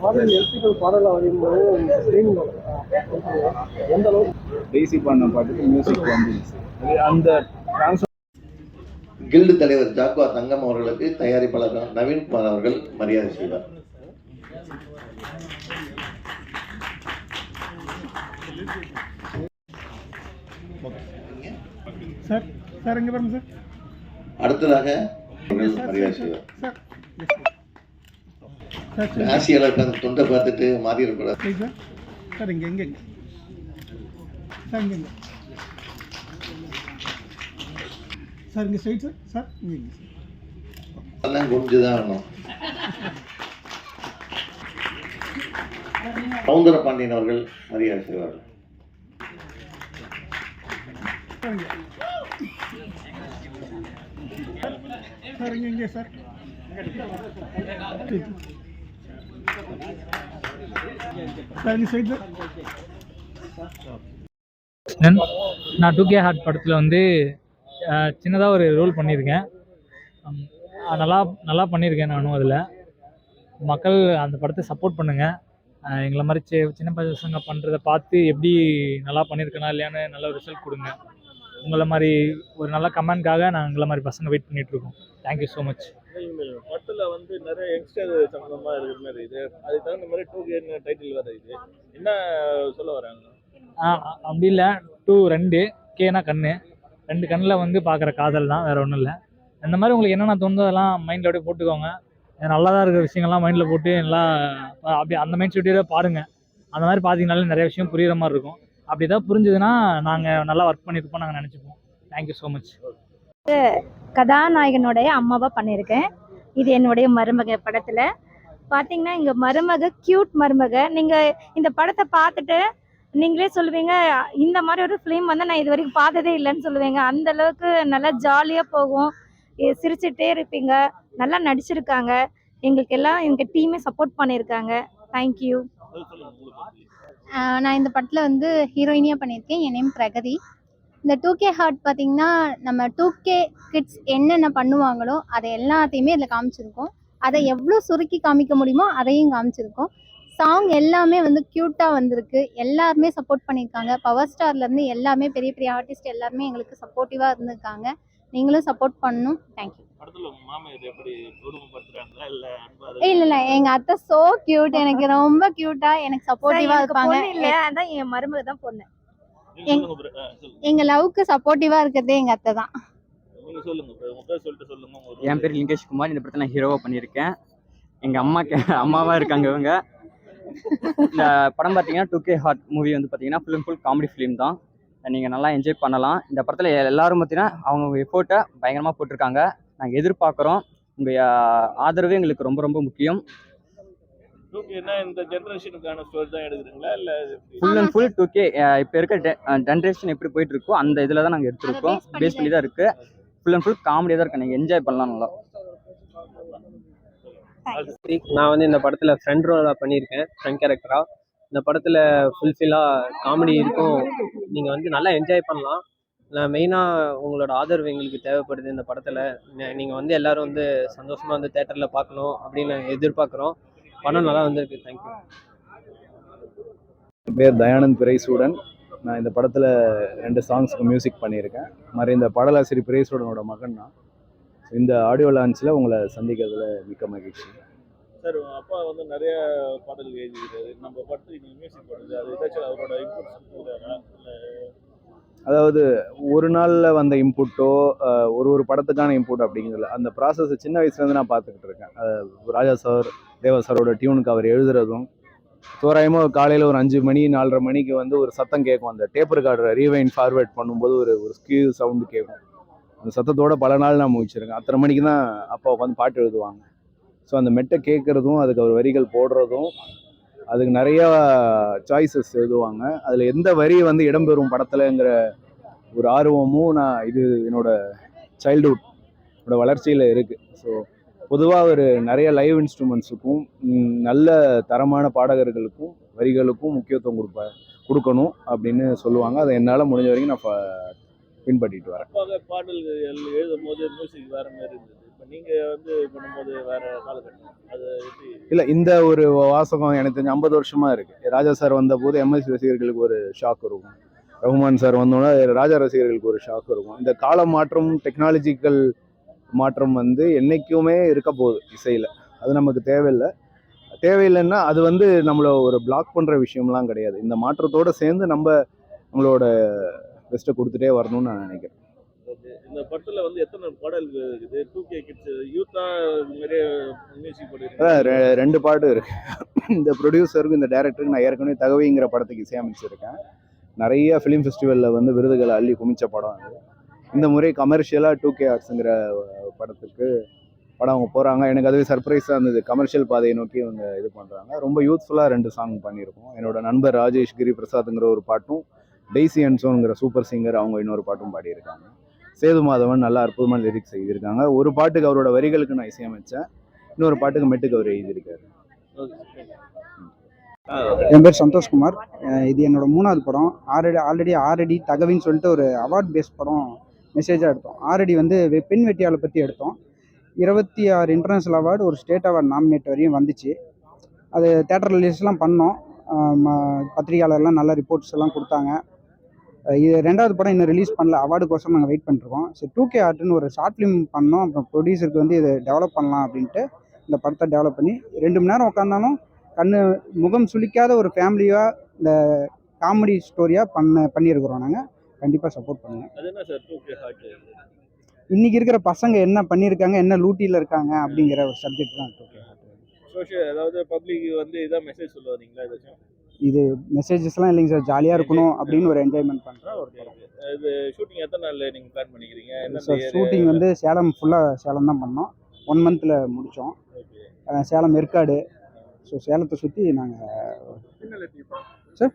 பாடல் எழுத்துக்கள் பாடலாக வரும்போது ஸ்க்ரீன் எந்த அளவுக்கு? டெய்ஸி பாடின பாட்டுக்கு மியூசிக் அது அந்த ட்ரான்ஸ் கில்டு தலைவர் ஜாக்குவா தங்கம் அவர்களுக்கு தயாரிப்பாளர் நவீன் குமார் அவர்கள் மரியாதை செய்வார் சார் சார் இங்கே பாருங்க சார். அடுத்ததாக மரியாதை செய்வார் சார். ஆசியாளருக்கு அந்த துண்டை பார்த்துட்டு மாறிடக்கூடாது சரி. இங்கே இங்கே சார் இங்கே சார் இங்கே ஸ்ட்ரைட் சார். சார் இங்கே இங்கே அதெல்லாம் குனிஞ்சுதான் வரணும் சவுந்தர பாண்டியன் அவர்கள் மரியாதை செய்வார்கள். சார் இங்கே இங்கே சார். நான் டூ கே ஹார்ட் படத்தில் வந்து சின்னதாக ஒரு ரோல் பண்ணியிருக்கேன். நல்லா நல்லா பண்ணியிருக்கேன் நானும் அதில். மக்கள் அந்த படத்தை சப்போர்ட் பண்ணுங்கள் எங்களை மாதிரி சி சின்ன பசங்க பண்ணுறத பார்த்து எப்படி நல்லா பண்ணியிருக்கனா இல்லையான்னு நல்ல ரிசல்ட் கொடுங்க. உங்களை மாதிரி ஒரு நல்ல கமெண்ட்காக நான் எங்களை மாதிரி பசங்க வெயிட் பண்ணிகிட்ருக்கோம் தேங்க்யூ ஸோ மச் படத்துல வந்து நிறைய யங்ஸ்டர் சம்பந்தமா இருக்கிற மாதிரி இது. அதுக்கு தகுந்த மாதிரி டூ கேன்னு டைட்டில் வர இது. என்ன சொல்ல வராங்க அப்படி இல்லை. டூ ரெண்டு கேனா கண்ணு. ரெண்டு கண்ணில் வந்து பார்க்குற காதல் தான் வேறு ஒன்றும் இல்லை. இந்த மாதிரி உங்களுக்கு என்னென்ன தோணுதோ அதெல்லாம் மைண்டில் அப்படியே போட்டுக்கோங்க. நல்லா தான் இருக்கிற விஷயங்கள்லாம் மைண்டில் போட்டு நல்லா அப்படியே அந்த மைண்ட் செட்டே பாருங்கள் அந்த மாதிரி பார்த்தீங்கனாலே நிறைய விஷயம் புரியுற மாதிரி இருக்கும். அப்படி தான் புரிஞ்சுதுன்னா நாங்கள் நல்லா ஒர்க் பண்ணியிருப்போம் நாங்கள் நினச்சிப்போம். தேங்க்யூ ஸோ மச் கதாநாயகனுடைய அம்மாவாக பண்ணியிருக்கேன். இது என்னுடைய மருமக படத்தில். பார்த்தீங்கன்னா இங்கே மருமக க்யூட் மருமக. நீங்கள் இந்த படத்தை பார்த்துட்டு நீங்களே சொல்லுவீங்க இந்த மாதிரி ஒரு ஃபிலிம் வந்து நான் இது வரைக்கும் பார்த்ததே இல்லைன்னு சொல்லுவீங்க. அந்த அளவுக்கு நல்லா ஜாலியாக போகும். சிரிச்சுட்டே இருப்பீங்க. நல்லா நடிச்சிருக்காங்க. எங்களுக்கு எல்லாம் எங்கள் டீமே சப்போர்ட் பண்ணியிருக்காங்க. தேங்க்யூ நான் இந்த படத்தில் வந்து ஹீரோயினியாக பண்ணியிருக்கேன். என் நேம் பிரகதி. இந்த டூ கே ஹார்ட் பார்த்தீங்கன்னா நம்ம டூ கே கிட்ஸ் என்னென்ன பண்ணுவாங்களோ அதை எல்லாத்தையுமே இதில் காமிச்சிருக்கோம். அதை எவ்வளோ சுருக்கி காமிக்க முடியுமோ அதையும் காமிச்சிருக்கோம். சாங் எல்லாமே வந்து க்யூட்டாக வந்திருக்கு. எல்லாருமே சப்போர்ட் பண்ணியிருக்காங்க. பவர் ஸ்டார்லேருந்து எல்லாமே பெரிய பெரிய ஆர்டிஸ்ட் எல்லாருமே எங்களுக்கு சப்போர்ட்டிவாக இருந்திருக்காங்க. நீங்களும் சப்போர்ட் பண்ணணும். தேங்க்யூ இல்ல இல்லை இல்லை. எங்கள் அத்தை ஸோ க்யூட் எனக்கு ரொம்ப க்யூட்டாக எனக்கு சப்போர்ட்டிவாக இருப்பாங்க. இல்லை. அதான் என் மருமக தான் பொண்ணு. எங்க லவ்க்கு சப்போர்ட்டிவா இருக்கிறதே எங்க அத்தை தான். என் பேர் லிங்கேஷ் குமார் இந்த படத்தை நான் ஹீரோவாக பண்ணியிருக்கேன். எங்கள் அம்மா அம்மாவாக இருக்காங்க இவங்க. இந்த படம் பார்த்தீங்கன்னா டூ கே ஹார்ட் மூவி வந்து பார்த்தீங்கன்னா full and full comedy film தான். நீங்கள் நல்லா என்ஜாய் பண்ணலாம். இந்த படத்தில் எல்லாரும் பார்த்தீங்கன்னா அவங்க எஃபோர்ட்டை பயங்கரமாக போட்டிருக்காங்க. நாங்கள் எதிர்பார்க்குறோம். உங்கள் ஆதரவு எங்களுக்கு ரொம்ப ரொம்ப முக்கியம். இந்த ஜெனரேஷனுக்கான ஸ்டோரி தான் எடுக்கிறீங்களா? இல்ல? Full and full two K இப்போ இருக்க ஜென்ரேஷன் எப்படி போயிட்டு இருக்கோ அந்த இதில் தான் நாங்கள் எடுத்திருக்கோம். பேஸ் பண்ணி தான் இருக்குது ஃபுல் அண்ட் ஃபுல் காமெடியாக தான் இருக்குது நீங்கள் என்ஜாய் பண்ணலாம் நல்லா. நான் வந்து இந்த படத்தில் ஃப்ரெண்ட் ரோலாக பண்ணியிருக்கேன் ஃப்ரெண்ட் கேரக்டராக இந்த படத்தில் ஃபுல்ஃபில்லாக காமெடி இருக்கும். நீங்கள் வந்து நல்லா என்ஜாய் பண்ணலாம். நான் மெயினாக உங்களோட ஆதரவு எங்களுக்கு தேவைப்படுது இந்த படத்தில். நீங்கள் வந்து எல்லாரும் வந்து சந்தோஷமாக வந்து தேட்டரில் பார்க்கணும் அப்படின்னு எதிர்பார்க்குறோம். படம் நல்லா வந்திருக்கு. தேங்க்யூ என் பேர் தயானந்த் பிரைசூடன். நான் இந்த படத்தில் ரெண்டு சாங்ஸ்க்கு மியூசிக் பண்ணியிருக்கேன். மாதிரி இந்த பாடலாசிரி பிரைசூடனோட மகன் நான். இந்த ஆடியோ லான்ச்சில் உங்களை சந்திக்கிறதுல மிக்க மகிழ்ச்சி. சார் அப்பா வந்து நிறைய பாடல்கள் எழுதிக்கிறாரு நம்ம படத்துக்கு மியூசிக் போடுறது அது ஏதாச்சும் அவரோட இன்புட்ஸ் அதாவது ஒரு நாளில் வந்த இன்புட்டோ ஒரு ஒரு படத்துக்கான இன்புட் அப்படிங்கிறதுல அந்த ப்ராசஸ் சின்ன வயசுலேருந்து நான் பார்த்துக்கிட்டு இருக்கேன். ராஜா சார் தேவா சாரோட டியூனுக்கு அவர் எழுதுறதும் தோராயமாக காலையில் ஒரு அஞ்சு மணி நாலரை மணிக்கு வந்து ஒரு சத்தம் கேட்கும். அந்த டேப் ரெக்கார்டரை ரீவைன் ஃபார்வேர்ட் பண்ணும்போது ஒரு ஒரு ஸ்கீ சவுண்டு கேட்கும். அந்த சத்தத்தோட பல நாள் நான் முழிச்சிருக்கேன். அத்தனை மணிக்கு தான் அப்பா உட்காந்து பாட்டு எழுதுவாங்க. ஸோ அந்த மெட்டை கேட்குறதும் அதுக்கு அவர் வரிகள் போடுறதும் அதுக்கு நிறையா சாய்ஸஸ் எழுதுவாங்க. அதில் எந்த வரி வந்து இடம்பெறும் படத்துலங்கிற ஒரு ஆர்வமும் நான் இது என்னோட சைல்டுஹுட் வளர்ச்சியில் இருக்குது ஸோ பொதுவாக ஒரு நிறைய லைவ் இன்ஸ்ட்ருமெண்ட்ஸுக்கும் நல்ல தரமான பாடகர்களுக்கும் வரிகளுக்கும் முக்கியத்துவம் கொடுப்ப கொடுக்கணும் அப்படின்னு சொல்லுவாங்க. அதை என்னால் முடிஞ்ச வரைக்கும் நான் பின்பற்றிட்டு வரேன். பாடல்கள் எழுதும் போது மியூசிக் வேற மாதிரி இருந்தது. இப்போ நீங்க வந்து பண்ணும்போது வேற காலகட்டம். அது இல்லை இந்த ஒரு வாசகம் எனக்கு தெரிஞ்சு ஐம்பது வருஷமா இருக்கு. ராஜா சார் வந்த போது எம்எஸ் ரசிகர்களுக்கு ஒரு ஷாக் இருக்கும். ரகுமான் சார் வந்தோன்னா ராஜா ரசிகர்களுக்கு ஒரு ஷாக் இருக்கும். இந்த கால மாற்றம் டெக்னாலஜிக்கல் மாற்றம் வந்து என்னைக்குமே இருக்க போகுது இசையில். அது நமக்கு தேவையில்லை. தேவையில்லைன்னா அது வந்து நம்மள ஒரு பிளாக் பண்ணுற விஷயம்லாம் கிடையாது. இந்த மாற்றத்தோட சேர்ந்து நம்ம நம்மளோட பெஸ்ட்டை கொடுத்துட்டே வரணும்னு நான் நினைக்கிறேன். இந்த படத்துல வந்து எத்தனை பாடல்கள் இருக்குது? டூ கே கிட்ஸ் யூத்தா நிறைய மியூசிக் ரெ- ரெண்டு பாட்டு இருக்கு. இந்த ப்ரொடியூசருக்கும் இந்த டைரக்டருக்கு நான் ஏற்கனவே தகவிங்கிற படத்துக்கு இசையமைச்சிருக்கேன். நிறைய ஃபிலிம் ஃபெஸ்டிவலில் வந்து விருதுகளை அள்ளி குமிச்ச படம் அது. இந்த முறை கமர்ஷியலாக டூ கே ஆர்ட்ஸுங்கிற படத்துக்கு படம் அவங்க போகிறாங்க எனக்கு அதுவே சர்ப்ரைஸாக இருந்தது. கமர்ஷியல் பாதையை நோக்கி இவங்க இது பண்ணுறாங்க ரொம்ப யூத்ஃபுல்லாக ரெண்டு சாங் பண்ணியிருக்கோம். என்னோட நண்பர் ராஜேஷ் கிரி பிரசாத்ங்கிற ஒரு பாட்டும் டெய்ஸி அன்சோனுங்கிற சூப்பர் சிங்கர் அவங்க இன்னொரு பாட்டும் பாடியிருக்காங்க. சேது மாதவன் நல்லா அற்புதமான லிரிக்ஸ் எழுதியிருக்காங்க. ஒரு பாட்டுக்கு அவரோட வரிகளுக்கு நான் இசையமைச்சேன். இன்னொரு பாட்டுக்கு மெட்டுக்கு அவர் எழுதியிருக்காரு. என் பேர் சந்தோஷ்குமார். இது என்னோட மூணாவது படம். ஆல்ரெடி ஆல்ரெடி ஆல்ரெடி தகவின்னு சொல்லிட்டு ஒரு அவார்ட் பேஸ் படம் மெசேஜாக எடுத்தோம். ஆரடி வந்து வெ- பெண் வெட்டியாளை பற்றி எடுத்தோம். இருபத்தி ஆறு இன்டர்நேஷ்னல் அவார்டு ஒரு ஸ்டேட் அவார்டு நாமினேட் வரையும் வந்துச்சு. அது தேட்டர் ரிலீஸ்லாம் பண்ணோம். ம- பத்திரிகையாளர்லாம் நல்ல ரிப்போர்ட்ஸ் எல்லாம் கொடுத்தாங்க. இது ரெண்டாவது படம் இன்னும் ரிலீஸ் பண்ணல. அவார்டுக்கோசரம் நாங்கள் வெயிட் பண்ணிருக்கோம். சரி டூ கே ஆர்ட்னு ஒரு ஷார்ட் ஃபிலிம் பண்ணோம். அப்புறம் ப்ரொடியூசருக்கு வந்து இதை டெவலப் பண்ணலாம் அப்படின்ட்டு இந்த படத்தை டெவலப் பண்ணி ரெண்டு மணி நேரம் உட்காந்தாலும் கண்ணு முகம் சுளிக்காத ஒரு ஃபேமிலியாக இந்த காமெடி ஸ்டோரியாக பண்ண பண்ணியிருக்கிறோம் நாங்கள் கண்டிப்பாக சப்போர்ட் பண்ணுங்கள் அது என்ன சார் டூ கே ஹார்ட் இன்றைக்கி இருக்கிற பசங்க என்ன பண்ணியிருக்காங்க என்ன லூட்டியில் இருக்காங்க அப்படிங்கிற ஒரு சப்ஜெக்ட் தான் ஓகே சோஷியல் அதாவது பப்ளிக் வந்து இதான் மெசேஜ் சொல்ல வரீங்களா ஏதாச்சும்? இது மெசேஜஸ்லாம் இல்லைங்க சார் ஜாலியாக இருக்கணும் அப்படின்னு ஒரு என்ஜாய்மெண்ட் பண்ணுற ஒரு படம். இது ஷூட்டிங் எத்தனை நாள்ல நீங்க பிளான் பண்ணிக்கிறீங்க? என்ன சார் ஷூட்டிங் வந்து சேலம் ஃபுல்லாக சேலம் தான் பண்ணோம். ஒன் மந்தில் முடித்தோம் சேலம் ஏற்காடு. ஸோ சேலத்தை சுற்றி நாங்கள் சார்?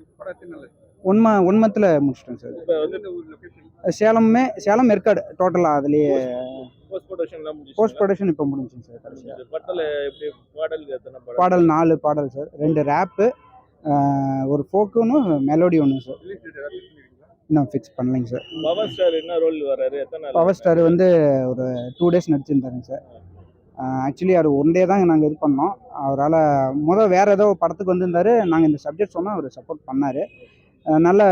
ஒன் ம ஒன் மந்தில் முடிச்சிட்டோம் சார் சேலமே சேலம் ஏற்காடு டோட்டலாக அதுலேயே போஸ்ட் ப்ரொடக்ஷன் இப்போ முடிஞ்சுங்க சார் கடைசியாக பாடல் நாலு பாடல் சார். ரெண்டு ரேப்பு ஒரு ஃபோக்குன்னு மெலோடி ஒன்று சார். இன்னும் ஃபிக்ஸ் பண்ணலைங்க சார். பவர் ஸ்டார் என்ன ரோல் நாள் பவர் ஸ்டார் வந்து ஒரு டூ டேஸ் நடிச்சிருந்தாருங்க சார். ஆக்சுவலி அவர் ஒன் டே தான் நாங்கள் இது பண்ணோம். அவரால் முதல் வேறு ஏதோ படத்துக்கு வந்திருந்தாரு. நாங்கள் இந்த சப்ஜெக்ட் சொன்னால் அவர் சப்போர்ட் பண்ணார். நல்ல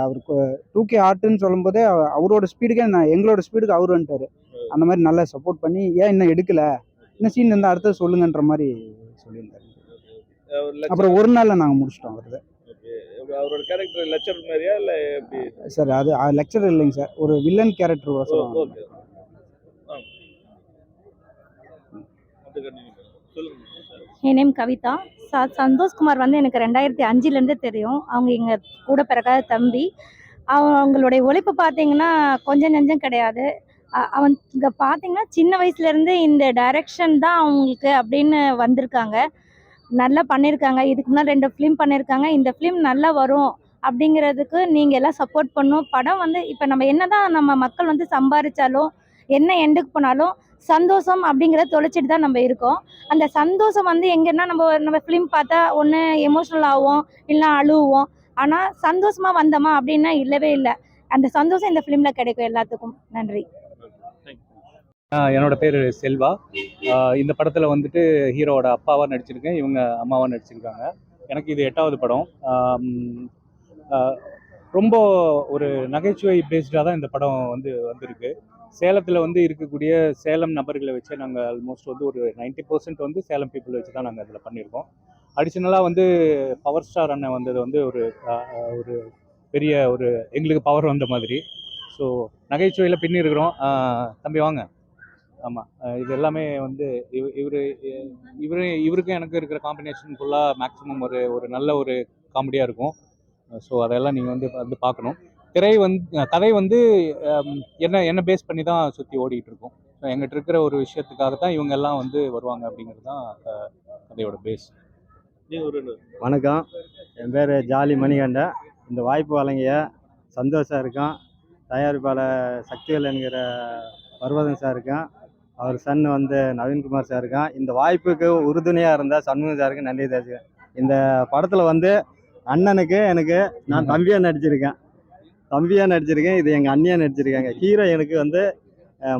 அவருக்கு டூ கே ஆர்ட்டுன்னு சொல்லும்போதே அவ- அவரோட ஸ்பீடுக்கே நான் எங்களோட ஸ்பீடுக்கு அவர் வந்துட்டார். அந்த மாதிரி நல்லா சப்போர்ட் பண்ணி ஏன் இன்னும் எடுக்கலை? இன்னும் சீன் இருந்தால் அடுத்தது சொல்லுங்கன்ற மாதிரி சொல்லியிருந்தாரு. அப்புறம் ஒரு நாளில் நாங்கள் முடிச்சிட்டோம் அவரது. அவரோட கேரக்டர் லெக்சர் மாதிரியா இல்ல எப்படி? சார் அது லெக்சர் இல்லைங்க சார் ஒரு வில்லன் கேரக்டர் ஓ என் நேம் கவிதா. ச சந்தோஷ்குமார் வந்து எனக்கு ரெண்டாயிரத்தி அஞ்சுலேருந்தே தெரியும். அவங்க எங்கள் கூட பிறக்காத தம்பி. அவங்களுடைய உழைப்பு பார்த்தீங்கன்னா கொஞ்சம் நெஞ்சம் கிடையாது. அவன் இங்கே பார்த்தீங்கன்னா சின்ன வயசுலேருந்து இந்த டைரக்ஷன் தான் அவங்களுக்கு அப்படின்னு வந்திருக்காங்க. நல்லா பண்ணியிருக்காங்க இதுக்கு முன்னாடி ரெண்டு ஃபிலிம் பண்ணியிருக்காங்க இந்த ஃபிலிம் நல்லா வரும் அப்படிங்கிறதுக்கு நீங்கள் எல்லாம் சப்போர்ட் பண்ணும் படம் வந்து இப்போ நம்ம என்ன தான் நம்ம மக்கள் வந்து சம்பாரித்தாலும் என்ன எண்டுக்கு போனாலும் சந்தோஷம் அப்படிங்கிறத தொலைச்சிட்டு தான் நம்ம இருக்கோம். அந்த சந்தோஷம் வந்து எங்கன்னா நம்ம நம்ம ஃபிலிம் பார்த்தா ஒன்று எமோஷ்னல் ஆகும் இல்லைனா அழுவோம். ஆனால் சந்தோஷமா வந்தோமா அப்படின்னா இல்லவே இல்லை. அந்த சந்தோஷம் இந்த ஃபிலிமில் கிடைக்கும் எல்லாத்துக்கும். நன்றி. ஆஹ் என்னோட பேர் செல்வா. இந்த படத்தில் வந்துட்டு ஹீரோவோட அப்பாவாக நடிச்சிருக்கேன் இவங்க அம்மாவாக நடிச்சிருக்காங்க. எனக்கு இது எட்டாவது படம். ரொம்ப ஒரு நகைச்சுவை பேஸ்டாக தான் இந்த படம் வந்து வந்திருக்கு. சேலத்தில் வந்து இருக்கக்கூடிய சேலம் நபர்களை வச்சு நாங்கள் ஆல்மோஸ்ட் வந்து ஒரு 90% பர்சன்ட் வந்து சேலம் பீப்புள் வச்சு தான் நாங்கள் இதில் பண்ணியிருக்கோம். அடிஷ்னலாக வந்து பவர் ஸ்டார் அண்ணன் வந்தது வந்து ஒரு ஒரு பெரிய ஒரு எங்களுக்கு பவர் வந்த மாதிரி. ஸோ நகைச்சுவையில் பின்னி இருக்கிறோம் தம்பி வாங்க. ஆமாம் இது எல்லாமே வந்து இவ் இவர் இவர் இவருக்கும் எனக்கு இருக்கிற காம்பினேஷன் ஃபுல்லாக மேக்ஸிமம் ஒரு ஒரு நல்ல ஒரு காமெடியாக இருக்கும். ஸோ அதெல்லாம் நீங்கள் வந்து வந்து பார்க்கணும். திரை வந்து கதை வந்து என்ன என்ன பேஸ் பண்ணி தான் சுற்றி ஓடிட்டு இருக்கும் ஸோ எங்கிட்ட இருக்கிற ஒரு விஷயத்துக்காக தான் இவங்க எல்லாம் வந்து வருவாங்க அப்படிங்கிறது தான் கதையோட பேஸ் வணக்கம். என் பேர் ஜாலி மணிகண்டன் இந்த வாய்ப்பு வழங்கிய சந்தோஷ் சாருக்கும் தயாரிப்பாளர் சக்திவேல் என்கிற பர்வதன் சாருக்கும் அவர் சன் வந்து நவீன்குமார் சாருக்கும் இந்த வாய்ப்புக்கு உறுதுணையாக இருந்த சண்முகம் சாருக்கு நன்றி தெரிவிச்சுக்கிறேன். இந்த படத்தில் வந்து அண்ணனுக்கு எனக்கு நான் தம்பியாக நடிச்சிருக்கேன். தம்பியாக நடிச்சிருக்கேன் இது எங்கள் அண்ணியாக நடிச்சிருக்காங்க. ஹீரோ எனக்கு வந்து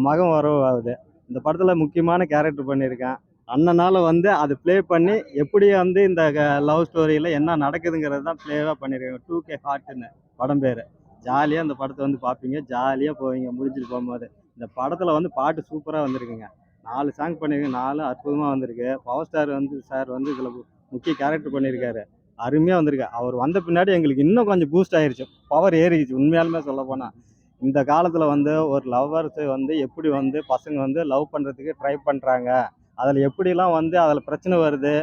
மகன் உறவு ஆகுது இந்த படத்தில் முக்கியமான கேரக்டர் பண்ணியிருக்கேன். அண்ணனால் வந்து அது ப்ளே பண்ணி எப்படி வந்து இந்த லவ் ஸ்டோரியில் என்ன நடக்குதுங்கிறது தான் ப்ளேவாக பண்ணியிருக்காங்க. டூ கே ஹார்ட்னு படம் பேர். ஜாலியாக அந்த படத்தை வந்து பார்ப்பீங்க ஜாலியாக போவீங்க முடிஞ்சிட்டு போகும்போது. இந்த படத்தில் வந்து பாட்டு சூப்பராக வந்திருக்குங்க. நாலு சாங் பண்ணியிருக்கேன் நாலும் அற்புதமாக வந்திருக்கு. பவர் ஸ்டார் வந்து சார் வந்து இதில் முக்கிய கேரக்டர் பண்ணியிருக்காரு. அருமையாக வந்திருக்கு அவர் வந்த பின்னாடி எங்களுக்கு இன்னும் கொஞ்சம் பூஸ்ட் ஆயிருச்சு. பவர் ஏறிடுச்சு உண்மையாலுமே சொல்ல போனால் இந்த காலத்தில் வந்து ஒரு லவ்வர்ஸு வந்து எப்படி வந்து பசங்க வந்து லவ் பண்ணுறதுக்கு ட்ரை பண்ணுறாங்க அதில் எப்படிலாம் வந்து அதில் பிரச்சனை வருது?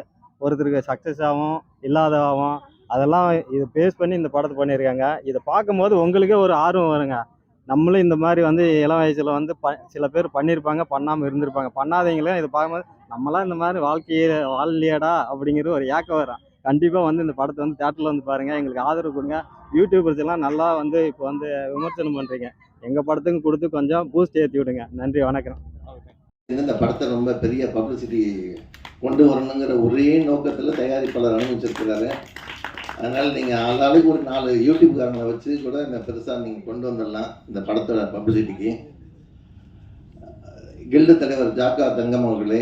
ஒருத்தருக்கு சக்ஸஸ் ஆகும் இல்லாதவாகும் அதெல்லாம் இதை பேஸ் பண்ணி இந்த படத்தை பண்ணியிருக்காங்க. இதை பார்க்கும்போது உங்களுக்கே ஒரு ஆர்வம் வருங்க. நம்மளும் இந்த மாதிரி வந்து இளம் வயசில் வந்து ப சில பேர் பண்ணியிருப்பாங்க பண்ணாமல் இருந்திருப்பாங்க. பண்ணாதவங்களும் இதை பார்க்கும்போது நம்மளாம் இந்த மாதிரி வாழ்க்கையே வாழலையாடா அப்படிங்கிற ஒரு ஏக்கம் வரும். கண்டிப்பாக வந்து இந்த படத்தை வந்து தேட்டரில் வந்து பாருங்கள் எங்களுக்கு ஆதரவு கொடுங்க. யூடியூபர்ஸ் எல்லாம் நல்லா வந்து இப்போ வந்து விமர்சனம் பண்ணுறீங்க எங்கள் படத்துக்கும் கொடுத்து கொஞ்சம் பூஸ்ட் ஏற்றி விடுங்க. நன்றி வணக்கம். இந்த படத்தை ரொம்ப பெரிய பப்ளிசிட்டி கொண்டு வரணுங்கிற ஒரே நோக்கத்தில் தயாரிப்பாளர் அனுபவிச்சிருக்கிறாரு அதனால் நீங்கள் ஆளாளுக்கு ஒரு நாலு யூடியூப்காரங்களை வச்சு கூட இந்த பெருசாக நீங்கள் கொண்டு வந்துடலாம் இந்த படத்தோட பப்ளிசிட்டிக்கு கில்டு தலைவர் ஜாக்கா தங்கம் அவர்களே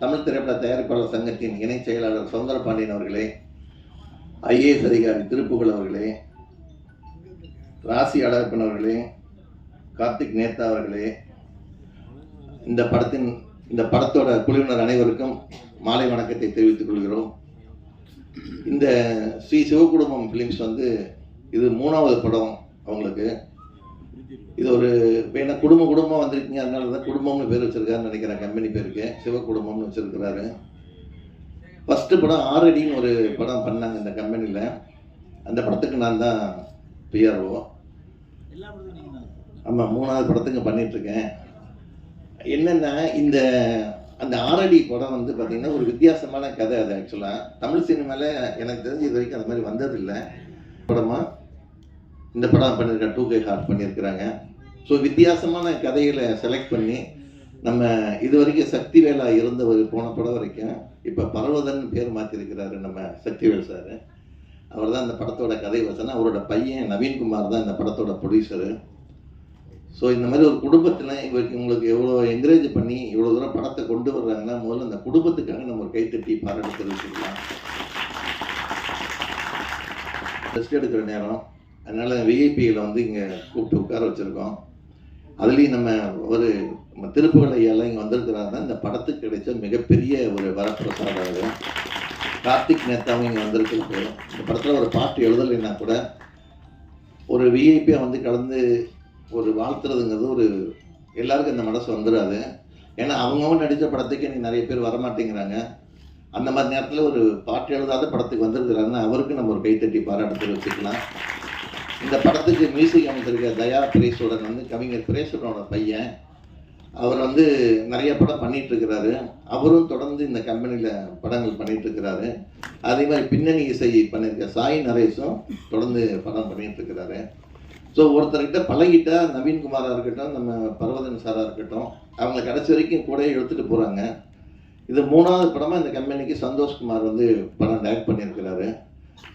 தமிழ் திரைப்பட தயாரிப்பாளர் சங்கத்தின் இணை செயலாளர் சௌந்தரபாண்டியன் அவர்களே ஐஏஎஸ் அதிகாரி திருப்புகழ் அவர்களே ராசி அழகப்பன் அவர்களே கார்த்திக் நேத்தா அவர்களே இந்த படத்தின் இந்த படத்தோட குழுவினர் அனைவருக்கும் மாலை வணக்கத்தை தெரிவித்துக் கொள்கிறோம். இந்த ஸ்ரீ சிவகுடும்பம் ஃபிலிம்ஸ் வந்து இது மூணாவது படம் அவங்களுக்கு. இது ஒரு ஏன்னா குடும்ப குடும்பம் வந்திருக்கீங்க அதனால தான் குடும்பம்னு பேர் வச்சிருக்காருன்னு நினைக்கிறேன் கம்பெனி பேருக்கு. சிவகுடும்பம்னு வச்சிருக்கிறாரு. ஃபஸ்ட்டு படம் ஆரடின்னு ஒரு படம் பண்ணாங்க இந்த கம்பெனியில் அந்த படத்துக்கு நான் தான் பிஆர்ஓ ஆமாம் மூணாவது படத்துக்கு பண்ணிகிட்ருக்கேன் என்னென்னா இந்த அந்த ஆரடி படம் வந்து பார்த்திங்கன்னா ஒரு வித்தியாசமான கதை அது ஆக்சுவலாக தமிழ் சினிமாவில் எனக்கு தெரிஞ்சு இது வரைக்கும் அந்த மாதிரி வந்ததில்லை. படமாக இந்த படம் பண்ணியிருக்காங்க டூ கே ஹார்ட் பண்ணியிருக்கிறாங்க. ஸோ வித்தியாசமான கதைகளை செலக்ட் பண்ணி நம்ம இது வரைக்கும் சக்திவேலா இருந்தவர் போன படம் வரைக்கும் இப்போ பர்வதன் பேர் மாற்றிருக்கிறாரு நம்ம சக்திவேல் சார். அவர் தான் இந்த படத்தோட கதை வசனம். அவரோட பையன் நவீன்குமார் தான் இந்த படத்தோட ப்ரொடியூசரு ஸோ இந்த மாதிரி ஒரு குடும்பத்தில் இவருக்கு உங்களுக்கு எவ்வளோ என்கரேஜ் பண்ணி இவ்வளோ தூரம் படத்தை கொண்டு வர்றாங்கன்னா முதல்ல அந்த குடும்பத்துக்காக நம்ம ஒரு கைத்தட்டி பாராட்டு தெரிவிச்சுக்கலாம் ரெஸ்ட் எடுக்கிற நேரம். அதனால் விஐபியில் வந்து இங்கே கூப்பிட்டு உட்கார வச்சுருக்கோம். அதுலேயும் நம்ம ஒரு நம்ம திருப்புகள் ஐயாலாம் இங்கே வந்திருக்கிறாங்க இந்த படத்துக்கு கிடைச்ச மிகப்பெரிய ஒரு வரப்பிரசாதம் கார்த்திக் நேத்தாவும் இங்கே வந்திருக்கிறது. இந்த படத்தில் ஒரு பாட்டு எழுதலைன்னா கூட ஒரு விஐபியாக வந்து கலந்து ஒரு வாழ்த்துறதுங்கிறது ஒரு எல்லாருக்கும் இந்த மனசு வந்துடாது ஏன்னா அவங்கவுங்க நடித்த படத்துக்கு நீ நிறைய பேர் வரமாட்டேங்கிறாங்க. அந்த மாதிரி நேரத்தில் ஒரு பாட்டு எழுதாத படத்துக்கு வந்திருக்கிறாருன்னா அவருக்கு நம்ம ஒரு கைத்தட்டி பாராட்டு தெரிவிச்சுக்கலாம் இந்த படத்துக்கு மியூசிக் அமைச்சிருக்க தயா பிரேசுடன் வந்து கவிஞர் பிரேசுடனோட பையன் அவர் வந்து நிறைய படம் பண்ணிட்டு இருக்கிறாரு. அவரும் தொடர்ந்து இந்த கம்பெனியில் படங்கள் பண்ணிட்டு இருக்கிறாரு. அதே மாதிரி பின்னணி இசை பண்ணியிருக்க சாய் நரேஷும் தொடர்ந்து படம் பண்ணிட்டு இருக்கிறாரு. ஸோ ஒருத்தர்கிட்ட பழகிட்டா நவீன்குமாராக இருக்கட்டும் நம்ம பர்வதன் சாராக இருக்கட்டும் அவங்க கடைசி வரைக்கும் கூட எடுத்துகிட்டு போகிறாங்க இது மூணாவது படமாக இந்த கம்பெனிக்கு சந்தோஷ்குமார் வந்து படம் டைரக்ட் பண்ணியிருக்கிறாரு.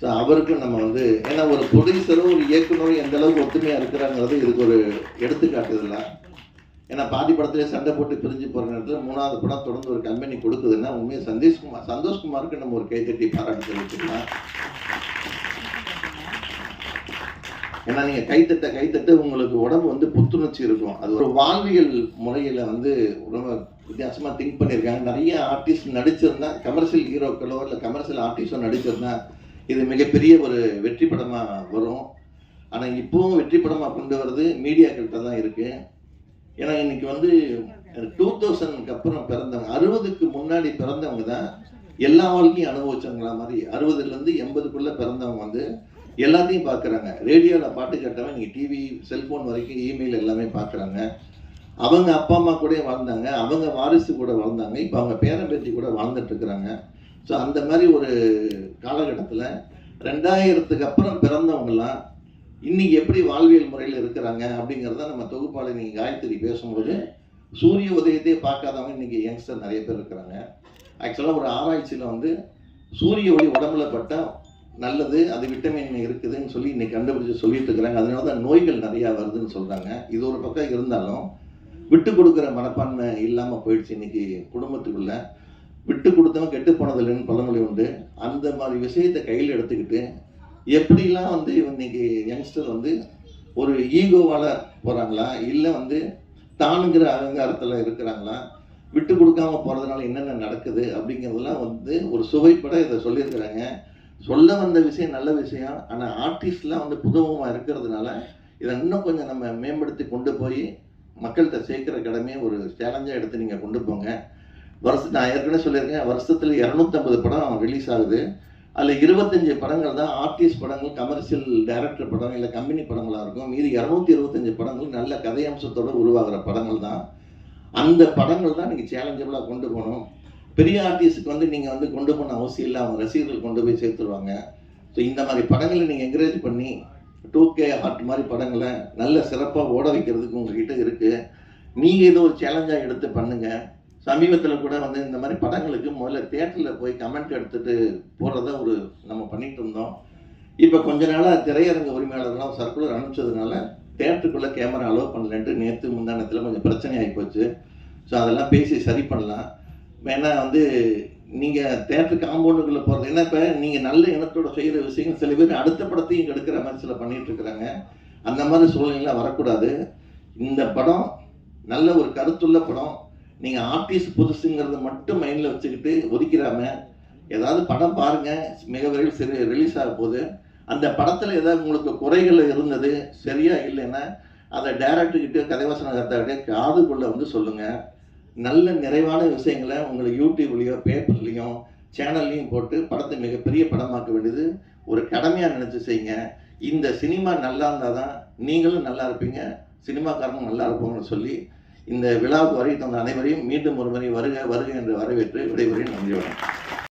ஸோ அவருக்கும் நம்ம வந்து ஏன்னா ஒரு ப்ரொடியூசரும் ஒரு இயக்குனரும் எந்த அளவுக்கு ஒத்துமையாக இருக்கிறாங்கிறது இதுக்கு ஒரு எடுத்துக்காட்டு எடுத்துக்காட்டுதில்ல ஏன்னா பாதி படத்திலே சண்டை போட்டு பிரிஞ்சு போகிற நேரத்தில் மூணாவது படம் தொடர்ந்து ஒரு கம்பெனி கொடுக்குதுன்னா உண்மையாக சந்தோஷ்குமார் சந்தோஷ்குமாருக்கு நம்ம ஒரு கைத்தட்டி பாராட்டு தெரிவிச்சுக்கலாம். ஏன்னா நீங்கள் கைத்தட்ட கைத்தட்ட உங்களுக்கு உடம்பு வந்து புத்துணர்ச்சி இருக்கும். அது ஒரு வாழ்வியல் முறையில் வந்து ரொம்ப வித்தியாசமாக திங்க் பண்ணியிருக்காங்க. நிறைய ஆர்டிஸ்ட் நடிச்சிருந்தா கமர்ஷியல் ஹீரோக்களோ இல்லை கமர்ஷியல் ஆர்டிஸ்டோ நடிச்சிருந்தா இது மிகப்பெரிய ஒரு வெற்றி படமாக வரும். ஆனால் இப்போவும் வெற்றி படமாக கொண்டு வர்றது மீடியாக்கள்கிட்ட தான் இருக்குது ஏன்னா இன்னைக்கு வந்து டூ தௌசண்ட்க்கு அப்புறம் பிறந்தவங்க அறுபதுக்கு முன்னாடி பிறந்தவங்க தான் எல்லா வாழ்க்கையும் அனுபவிச்சவங்களா மாதிரி அறுபதுலேருந்து எண்பதுக்குள்ளே பிறந்தவங்க வந்து எல்லாத்தையும் பார்க்குறாங்க ரேடியோவில் பாட்டு கேட்டவன் நீங்கள் டிவி செல்ஃபோன் வரைக்கும் இமெயில் எல்லாமே பார்க்குறாங்க அவங்க அப்பா அம்மா கூட வாழ்ந்தாங்க. அவங்க வாரிசு கூட வாழ்ந்தாங்க. இப்போ அவங்க பேரம்பேத்தி கூட வாழ்ந்துட்டு இருக்கிறாங்க. ஸோ அந்த மாதிரி ஒரு காலகட்டத்தில் ரெண்டாயிரத்துக்கு அப்புறம் பிறந்தவங்கலாம் இன்னைக்கு எப்படி வாழ்வியல் முறையில் இருக்கிறாங்க அப்படிங்கிறத நம்ம தொகுப்பாளர் நீங்கள் காயத்ரி பேசும்போது சூரிய உதயத்தையே பார்க்காதவங்க இன்னைக்கு யங்ஸ்டர் நிறைய பேர் இருக்கிறாங்க. ஆக்சுவலாக ஒரு ஆராய்ச்சியில் வந்து சூரிய ஒளி உடம்புல பட்டால் நல்லது அது விட்டமின் இருக்குதுன்னு சொல்லி இன்னைக்கு கண்டுபிடிச்சு சொல்லிட்டு இருக்கிறாங்க. அதனால தான் நோய்கள் நிறையா வருதுன்னு சொல்கிறாங்க இது ஒரு பக்கம் இருந்தாலும் விட்டு கொடுக்குற மனப்பான்மை இல்லாமல் போயிடுச்சு இன்னைக்கு குடும்பத்துக்குள்ள. விட்டு கொடுத்தவன் கெட்டு போனதில்லைன்னு பழமொழி உண்டு. அந்த மாதிரி விஷயத்தை கையில் எடுத்துக்கிட்டு எப்படிலாம் வந்து இன்னைக்கு யங்ஸ்டர் வந்து ஒரு ஈகோவால் போகிறாங்களா இல்லை வந்து தானுங்கிற அகங்காரத்தில் இருக்கிறாங்களா விட்டு கொடுக்காம போகிறதுனால என்னென்ன நடக்குது அப்படிங்கிறதெல்லாம் வந்து ஒரு சுவைப்பட இதை சொல்லியிருக்கிறாங்க. சொல்ல வந்த விஷயம் நல்ல விஷயம் ஆனால் ஆர்டிஸ்ட்லாம் வந்து புதுமுகமாக இருக்கிறதுனால இதை இன்னும் கொஞ்சம் நம்ம மேம்படுத்தி கொண்டு போய் மக்கள்கிட்ட சேர்க்குற கடமையை ஒரு சேலஞ்சாக எடுத்து நீங்கள் கொண்டு போங்க. வருஷம் நான் ஏற்கனவே சொல்லியிருக்கேன் வருஷத்தில் இரநூத்தம்பது படம் ரிலீஸ் ஆகுது. அதில் இருபத்தஞ்சு படங்கள் தான் ஆர்டிஸ்ட் படங்கள் கமர்ஷியல் டைரக்டர் படம் இல்லை கம்பெனி படங்களாக இருக்கும். மீது இரநூத்தி இருபத்தஞ்சு படங்கள் நல்ல கதையம்சத்தோடு உருவாகிற படங்கள் தான். அந்த படங்கள் தான் நீங்கள் சேலஞ்சபிளாக கொண்டு போகணும். பெரிய ஆர்டிஸ்ட்டுக்கு வந்து நீங்கள் வந்து கொண்டு போன அவசியம் இல்லை அவங்க ரசிகர்கள் கொண்டு போய் சேர்த்துருவாங்க. ஸோ இந்த மாதிரி படங்களை நீங்கள் என்கரேஜ் பண்ணி டூ கே ஹார்ட் மாதிரி படங்களை நல்ல சிறப்பாக ஓட வைக்கிறதுக்கு உங்ககிட்ட இருக்குது நீங்கள் இதை ஒரு சேலஞ்சாக எடுத்து பண்ணுங்கள் சமீபத்தில் கூட வந்து இந்த மாதிரி படங்களுக்கு முதல்ல தேட்டரில் போய் கமெண்ட் எடுத்துட்டு போகிறத ஒரு நம்ம பண்ணிட்டு இருந்தோம் இப்போ கொஞ்ச நாளாக திரையரங்க உரிமையாளர்லாம் சர்க்குலர் அனுப்பிச்சதுனால தேட்டருக்குள்ளே கேமரா அலோவ் பண்ணலன்ட்டு நேற்று முந்தானத்தில் கொஞ்சம் பிரச்சனை ஆகி போச்சு. ஸோ அதெல்லாம் பேசி சரி பண்ணலாம். ஏன்னா வந்து நீங்கள் தேட்டர் காம்பவுண்டுக்குள்ளே போகிறது ஏன்னா இப்போ நீங்கள் நல்ல இனத்தோட செய்கிற விஷயங்கள் சில பேர் அடுத்த படத்தையும் எடுக்கிற மாதிரி சில பண்ணிகிட்ருக்குறாங்க இருக்கிறாங்க அந்த மாதிரி சூழ்நிலை வரக்கூடாது. இந்த படம் நல்ல ஒரு கருத்துள்ள படம். நீங்கள் ஆர்டிஸ்ட் புதுசுங்கிறத மட்டும் மைண்டில் வச்சுக்கிட்டு ஒதுக்கிடாம ஏதாவது படம் பாருங்கள் மிக விரைவில் சரி ரிலீஸ் ஆக போகுது. அந்த படத்தில் ஏதாவது உங்களுக்கு குறைகள் இருந்தது சரியா இல்லைன்னா அதை டேரக்டர்கிட்ட கதைவாசனகர்த்தாக்கிட்ட காதுக்குள்ளே வந்து சொல்லுங்கள் நல்ல நிறைவான விஷயங்களை உங்களுக்கு யூடியூப்லேயோ பேப்பர்லேயோ சேனல்லையும் போட்டு படத்தை மிகப்பெரிய படமாக்க வேண்டியது ஒரு கடமையாக நினச்சி செய்யுங்க. இந்த சினிமா நல்லா இருந்தால் தான் நீங்களும் நல்லா இருப்பீங்க சினிமாக்காரங்களும் நல்லா இருப்பாங்கன்னு சொல்லி இந்த விழாவுக்கு வருகை தந்த அனைவரையும் மீண்டும் ஒருமுறை வருக வருக என்று வரவேற்று விடைபெறுகிறேன். நன்றி வணக்கம்.